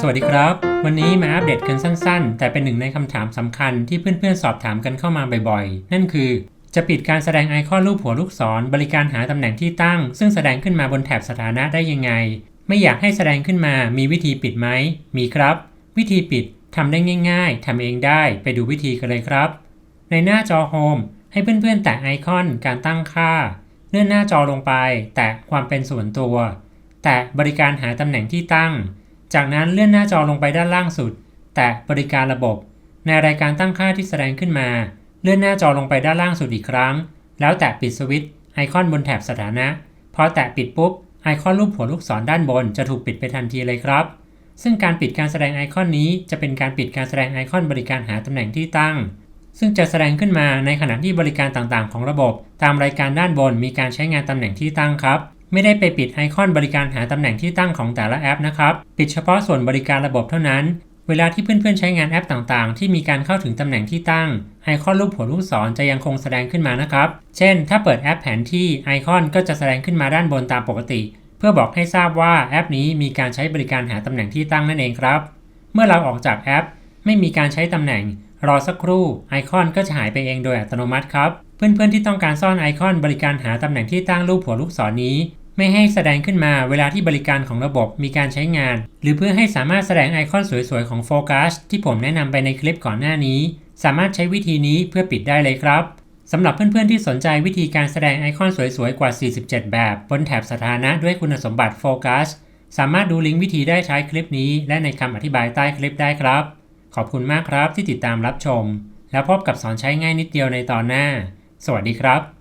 สวัสดีครับ วันนี้มาอัปเดตกันสั้นๆ แต่เป็นหนึ่งในคำถามสำคัญที่เพื่อนๆ สอบถามกันเข้ามาบ่อยๆ นั่นคือ จะปิดการแสดงไอคอนรูปหัวลูกศร บริการหาตำแหน่งที่ตั้ง ซึ่งแสดงขึ้นมาบนแถบสถานะได้ยังไง ไม่อยากให้แสดงขึ้นมามีวิธีปิดไหม มีครับ วิธีปิดทำได้ง่ายๆทำเองได้ไปดูวิธีกันเลยครับ ในหน้าจอโฮมให้เพื่อนๆ แตะไอคอนการตั้งค่า เลื่อนหน้าจอลงไป แตะความเป็นส่วนตัว แตะบริการหาตำแหน่งที่ตั้ง จากนั้นเลื่อนหน้าจอลงไปด้านล่างสุด แตะบริการระบบ ในรายการตั้งค่าที่แสดงขึ้นมา เลื่อนหน้าจอลงไปด้านล่างสุดอีกครั้ง แล้วแตะปิดสวิตช์ไอคอนบนแถบสถานะ พอแตะปิดปุ๊บ ไอคอนรูปหัวลูกศรด้านบนจะถูกปิดไปทันทีเลยครับ ซึ่งการปิดการแสดงไอคอนนี้จะเป็นการปิดการแสดงไอคอนบริการหาตำแหน่งที่ตั้ง ซึ่งจะแสดงขึ้นมาในขณะที่บริการต่างๆ ของระบบ ตามรายการด้านบนมีการใช้งานตำแหน่งที่ตั้งครับ ไม่ได้ไปปิดไอคอนบริการหาตำแหน่งที่ตั้งของแต่ละแอปนะครับ ปิดเฉพาะส่วนบริการระบบเท่านั้น เวลาที่เพื่อนๆใช้งานแอปต่างๆ ที่มีการเข้าถึงตำแหน่งที่ตั้ง ไอคอนรูปหัวลูกศรจะยังคงแสดงขึ้นมานะครับ เช่น ถ้าเปิดแอปแผนที่ไอคอนก็จะแสดงขึ้นมาด้านบนตามปกติ เพื่อบอกให้ทราบว่าแอปนี้มีการใช้บริการหาตำแหน่งที่ตั้งนั่นเองครับ เมื่อเราออกจากแอป ไม่มีการใช้ตำแหน่ง รอสักครู่ไอคอนก็จะหายไปเองโดยอัตโนมัติครับเพื่อนๆที่ต้องการซ่อนไอคอนบริการหาตำแหน่งที่ตั้งรูปหัวลูกศรนี้ ไม่ให้แสดงขึ้นมาเวลาที่บริการของระบบมีการใช้งาน หรือเพื่อให้สามารถแสดงไอคอนสวยๆ ของโฟกัสที่ผมแนะนำไปในคลิปก่อนหน้านี้ สามารถใช้วิธีนี้เพื่อปิดได้เลยครับสำหรับเพื่อนๆที่สนใจวิธีการแสดงไอคอนสวยๆ กว่า 47 แบบ บนแถบสถานะด้วยคุณสมบัติโฟกัสสามารถดูลิงก์วิธีได้ใช้คลิปนี้ และในคำอธิบายใต้คลิปได้ครับ ขอบคุณมากครับที่ติดตามรับชม แล้วพบกับสอนใช้ง่ายนิดเดียวในตอนหน้า สวัสดีครับ